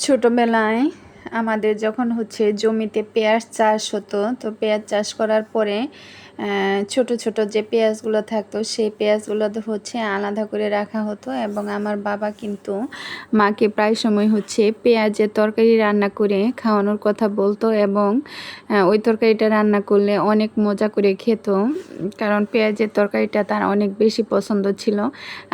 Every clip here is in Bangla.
ছোটোবেলায় আমাদের যখন হচ্ছে জমিতে পেঁয়াজ চাষ হতো, তো পেঁয়াজ চাষ করার পরে ছোট ছোট যে পেঁয়াজগুলো থাকতো, সেই পেঁয়াজগুলো হচ্ছে আলাদা করে রাখা হতো এবং আমার বাবা কিন্তু মাকে প্রায় সময় হচ্ছে পেঁয়াজের তরকারি রান্না করে খাওয়ানোর কথা বলতো এবং ওই তরকারিটা রান্না করলে অনেক মজা করে খেত। কারণ পেঁয়াজের তরকারিটা তার অনেক বেশি পছন্দ ছিল।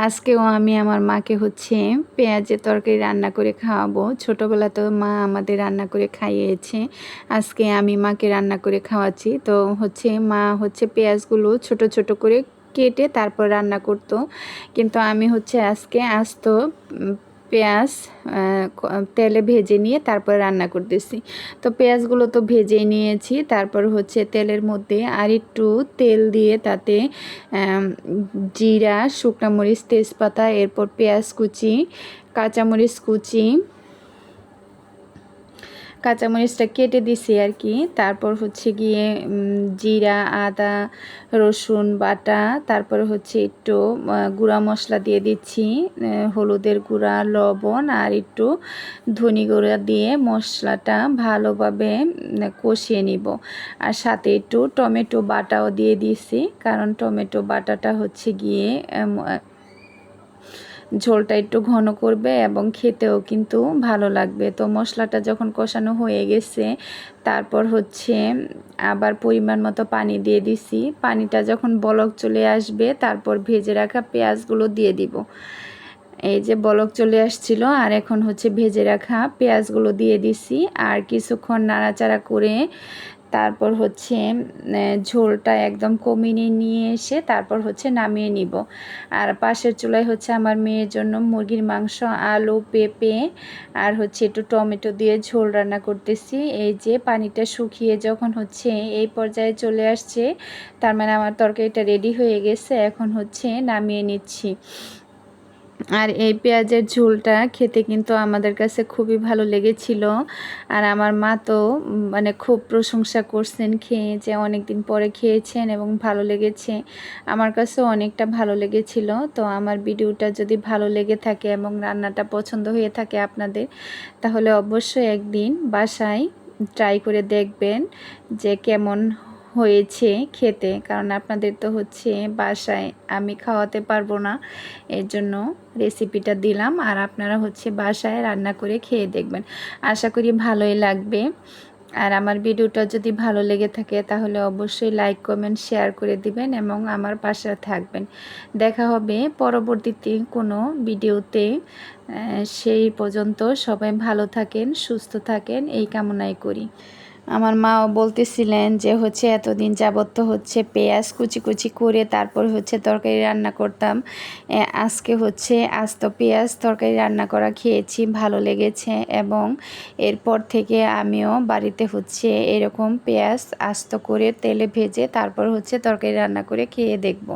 আজকেও আমি আমার মাকে হচ্ছে পেঁয়াজের তরকারি রান্না করে খাওয়াবো। ছোটোবেলা তো মা আমাদের রান্না করে খাইয়েছে। আজকে আমি মাকে রান্না করে খাওয়াচ্ছি। তো হচ্ছে মা হচ্ছে পেঁয়াজগুলো ছোট ছোট করে কেটে তারপর রান্না করতো। কিন্তু আমি হচ্ছে আজকে আস্ত পেঁয়াজ তেলে ভেজে নিয়ে তারপর রান্না করতেছি। তো পেঁয়াজগুলো তো ভেজে নিয়েছি। তারপর হচ্ছে তেলের মধ্যে আর একটু তেল দিয়ে তাতে জিরা, শুকনা মরিচ, তেজপাতা, এরপর পেঁয়াজ কুচি, কাঁচামরিচ কুচি কাঁচামরিচটা কেটে দিছি আর কি। তারপর হচ্ছে গিয়ে জিরা, আদা, রসুন, বাটা, তারপর হচ্ছে একটু গুঁড়া মশলা দিয়ে দিচ্ছি হলুদের গুঁড়া, লবণ আর একটু ধনি গুঁড়া দিয়ে মশলাটা ভালোভাবে কষিয়ে নিব। আর সাথে একটু টমেটো বাটাও দিয়ে দিছি, কারণ টমেটো বাটাটা হচ্ছে গিয়ে ঝোলটা একটু ঘন করবে এবং খেতেও কিন্তু ভালো লাগবে। তো মশলাটা যখন কষানো হয়ে গেছে, তারপর হচ্ছে আবার পরিমাণ মতো পানি দিয়ে দিছি। পানিটা যখন বলক চলে আসবে, তারপর ভেজে রাখা পেঁয়াজগুলো দিয়ে দিব। এই যে বলক চলে আসছিল, আর এখন হচ্ছে ভেজে রাখা পেঁয়াজগুলো দিয়ে দিছি, আর কিছুক্ষণ নাড়াচাড়া করে তারপর হচ্ছে ঝোলটা একদম কমিয়ে নিয়ে এসে তারপর হচ্ছে নামিয়ে নিব। আর পাশের চুলায় হচ্ছে আমার মেয়ের জন্য মুরগির মাংস, আলু, পেঁপে, আর হচ্ছে একটু টমেটো দিয়ে ঝোল রান্না করতেছি। এই যে পানিটা শুকিয়ে যখন হচ্ছে এই পর্যায়ে চলে আসছে, তার মানে আমার তরকারিটা রেডি হয়ে গেছে, এখন হচ্ছে নামিয়ে নিচ্ছি। আর এই পেঁয়াজের ঝোলটা খেতে কিন্তু আমাদের কাছে খুবই ভালো লেগেছিল। আর আমার মা তো মানে খুব প্রশংসা করছেন খেয়ে যে অনেক দিন পরে খেয়েছেন এবং ভালো লেগেছে। আমার কাছেও অনেকটা ভালো লেগেছিল। তো আমার ভিডিওটা যদি ভালো লেগে থাকে এবং রান্নাটা পছন্দ হয়ে থাকে আপনাদের, তাহলে অবশ্যই একদিন বাসায় ট্রাই করে দেখবেন যে কেমন হয়েছে খেতে, কারণ আপনাদের তো হচ্ছে বাসায় আমি খাওয়াতে পারব না। এর জন্য রেসিপিটা দিলাম আর আপনারা হচ্ছে বাসায় রান্না করে খেয়ে দেখবেন। আশা করি ভালোই লাগবে। আর আমার ভিডিওটা যদি ভালো লেগে থাকে তাহলে অবশ্যই লাইক কমেন্ট শেয়ার করে দিবেন এবং আমার পাশে থাকবেন। দেখা হবে পরবর্তীতে কোনো ভিডিওতে। সেই পর্যন্ত সবাই ভালো থাকেন, সুস্থ থাকেন, এই কামনাই করি। আমার মাও বলতেছিলেন যে, হচ্ছে এতদিন যাবত তো হচ্ছে পেঁয়াজ কুচি কুচি করে তারপর হচ্ছে তরকারি রান্না করতাম। আজকে হচ্ছে আস্ত পেঁয়াজ তরকারি রান্না করা খেয়েছি, ভালো লেগেছে এবং এরপর থেকে আমিও বাড়িতে হচ্ছে এরকম পেঁয়াজ আস্ত করে তেলে ভেজে তারপর হচ্ছে তরকারি রান্না করে খেয়ে দেখব।